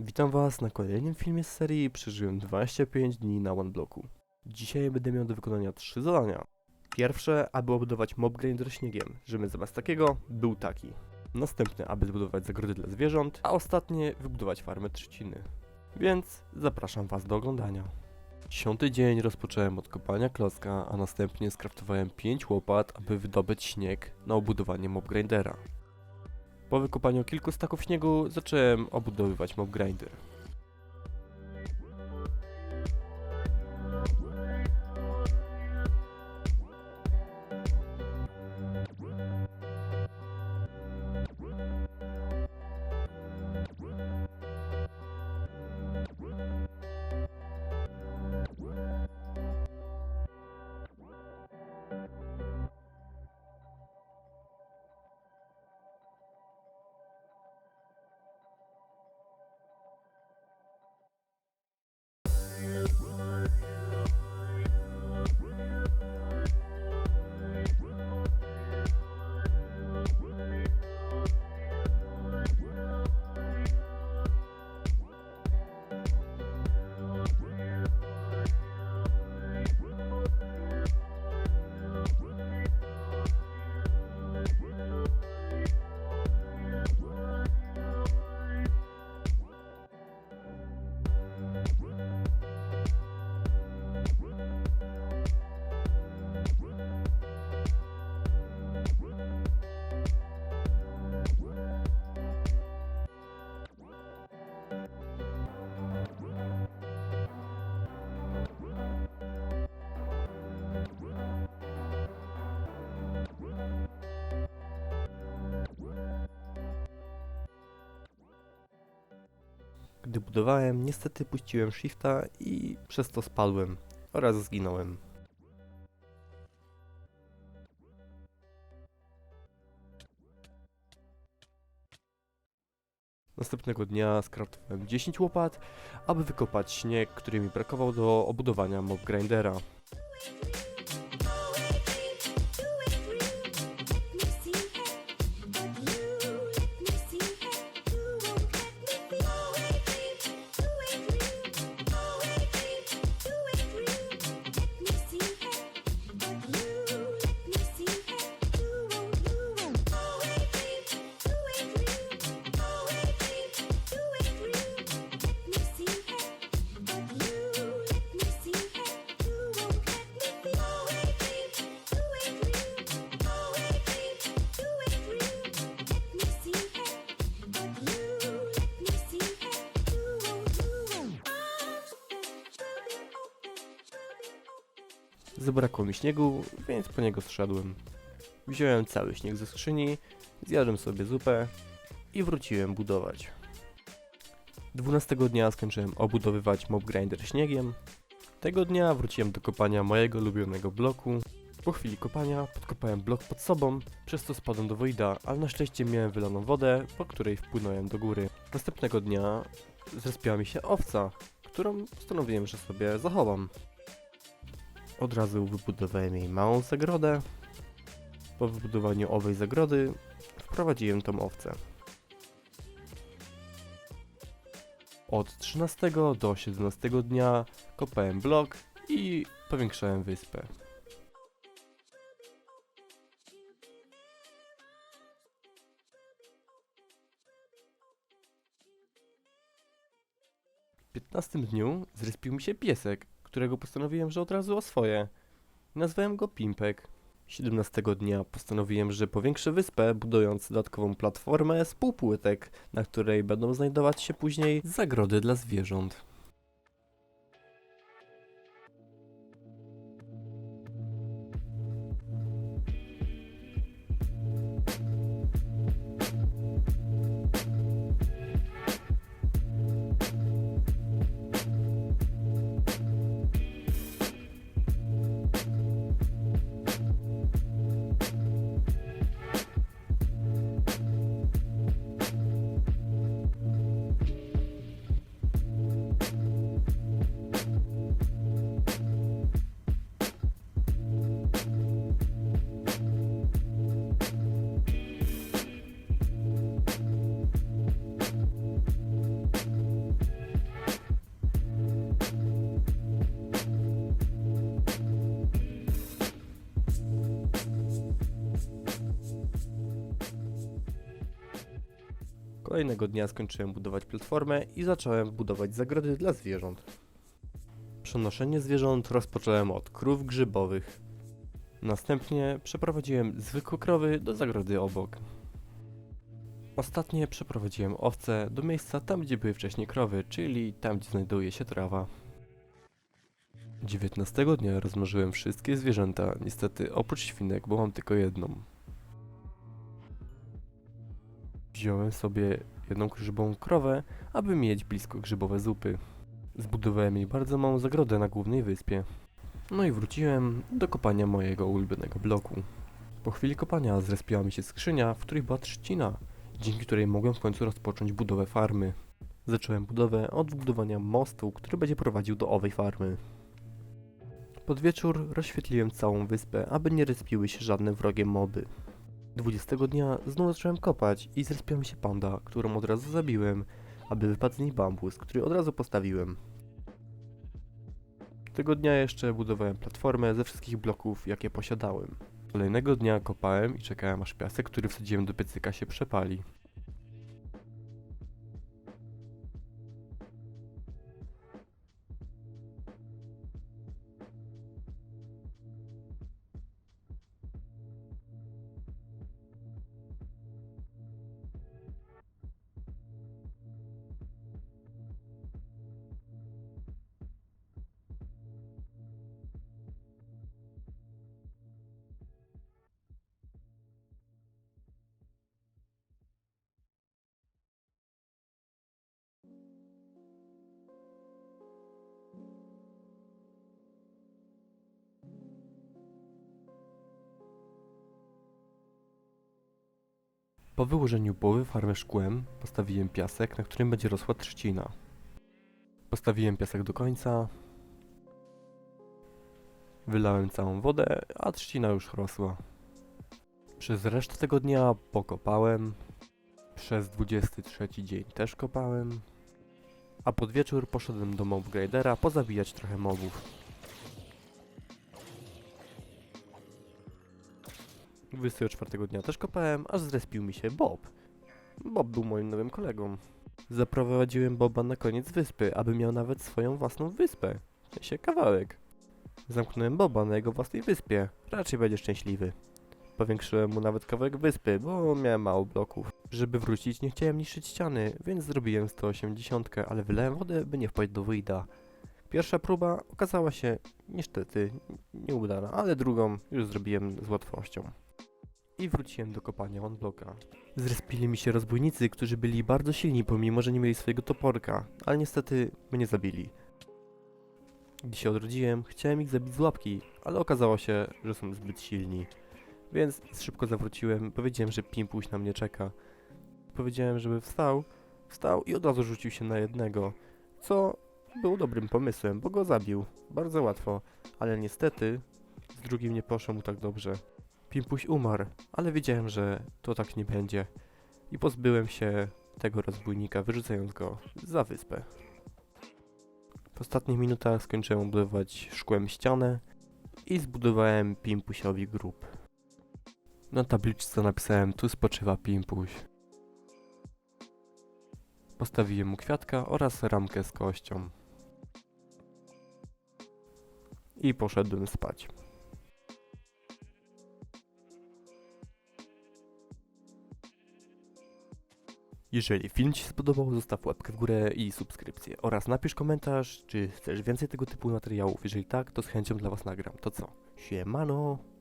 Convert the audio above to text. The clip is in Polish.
Witam Was na kolejnym filmie z serii Przeżyłem 25 dni na OneBlocku. Dzisiaj będę miał do wykonania trzy zadania. Pierwsze, aby obudować mob grinder śniegiem, żeby zamiast takiego był taki. Następne, aby zbudować zagrody dla zwierząt, a ostatnie wybudować farmę trzciny. Więc zapraszam Was do oglądania. Dziesiąty dzień rozpocząłem od kopania klocka, a następnie skraftowałem 5 łopat, aby wydobyć śnieg na obudowanie mob grindera. Po wykopaniu kilku staków śniegu zacząłem obudowywać mob grinder. Gdy budowałem, niestety puściłem shifta i przez to spadłem oraz zginąłem. Następnego dnia skraftowałem 10 łopat, aby wykopać śnieg, który mi brakował do obudowania mob grindera. Zabrakło mi śniegu, więc po niego zszedłem. Wziąłem cały śnieg ze skrzyni, zjadłem sobie zupę i wróciłem budować. 12 dnia skończyłem obudowywać mob grinder śniegiem. Tego dnia wróciłem do kopania mojego ulubionego bloku. Po chwili kopania podkopałem blok pod sobą, przez co spadłem do woida, ale na szczęście miałem wylaną wodę, po której wpłynąłem do góry. Następnego dnia zrespiła mi się owca, którą postanowiłem, że sobie zachowam. Od razu wybudowałem jej małą zagrodę. Po wybudowaniu owej zagrody wprowadziłem tą owcę. Od 13 do 17 dnia kopałem blok i powiększałem wyspę. W 15 dniu zrespił mi się piesek, którego postanowiłem, że od razu oswoję. Nazwałem go Pimpek. 17 dnia postanowiłem, że powiększę wyspę, budując dodatkową platformę z półpłytek, na której będą znajdować się później zagrody dla zwierząt. Kolejnego dnia skończyłem budować platformę i zacząłem budować zagrody dla zwierząt. Przenoszenie zwierząt rozpocząłem od krów grzybowych. Następnie przeprowadziłem zwykłe krowy do zagrody obok. Ostatnie przeprowadziłem owce do miejsca tam, gdzie były wcześniej krowy, czyli tam, gdzie znajduje się trawa. 19 dnia rozmnożyłem wszystkie zwierzęta, niestety oprócz świnek, bo mam tylko jedną. Wziąłem sobie jedną grzybową krowę, aby mieć blisko grzybowe zupy. Zbudowałem jej bardzo małą zagrodę na głównej wyspie. No i wróciłem do kopania mojego ulubionego bloku. Po chwili kopania zrespiła mi się skrzynia, w której była trzcina, dzięki której mogłem w końcu rozpocząć budowę farmy. Zacząłem budowę od wybudowania mostu, który będzie prowadził do owej farmy. Pod wieczór rozświetliłem całą wyspę, aby nie respiły się żadne wrogie moby. 20 dnia znowu zacząłem kopać i zrespiła mi się panda, którą od razu zabiłem, aby wypadł z niej bambus, który od razu postawiłem. Tego dnia jeszcze budowałem platformę ze wszystkich bloków, jakie posiadałem. Kolejnego dnia kopałem i czekałem aż piasek, który wsadziłem do piecyka się przepali. Po wyłożeniu połowy farmy szkłem postawiłem piasek, na którym będzie rosła trzcina. Postawiłem piasek do końca. Wylałem całą wodę, a trzcina już rosła. Przez resztę tego dnia pokopałem. Przez 23 dzień też kopałem. A pod wieczór poszedłem do mob gradera pozabijać trochę mobów. 24 dnia też kopałem, aż zrespił mi się Bob. Bob był moim nowym kolegą. Zaprowadziłem Boba na koniec wyspy, aby miał nawet swoją własną wyspę. W sensie kawałek. Zamknąłem Boba na jego własnej wyspie. Raczej będzie szczęśliwy. Powiększyłem mu nawet kawałek wyspy, bo miałem mało bloków. Żeby wrócić, nie chciałem niszczyć ściany, więc zrobiłem 180, ale wylałem wodę, by nie wpaść do wyjda. Pierwsza próba okazała się niestety nieudana, ale drugą już zrobiłem z łatwością i wróciłem do kopania onbloka. Zrespili mi się rozbójnicy, którzy byli bardzo silni, pomimo że nie mieli swojego toporka, ale niestety mnie zabili. Gdy się odrodziłem, chciałem ich zabić z łapki, ale okazało się, że są zbyt silni. Więc szybko zawróciłem, powiedziałem, że Pimpuś na mnie czeka. Powiedziałem, żeby wstał, wstał i od razu rzucił się na jednego, co było dobrym pomysłem, bo go zabił. Bardzo łatwo, ale niestety z drugim nie poszło mu tak dobrze. Pimpuś umarł, ale wiedziałem, że to tak nie będzie. I pozbyłem się tego rozbójnika, wyrzucając go za wyspę. W ostatnich minutach skończyłem budować szkłem ścianę i zbudowałem Pimpusiowi grób. Na tabliczce napisałem tu spoczywa Pimpuś. Postawiłem mu kwiatka oraz ramkę z kością. I poszedłem spać. Jeżeli film Ci się spodobał, zostaw łapkę w górę i subskrypcję oraz napisz komentarz, czy chcesz więcej tego typu materiałów. Jeżeli tak, to z chęcią dla Was nagram. To co? Siemano!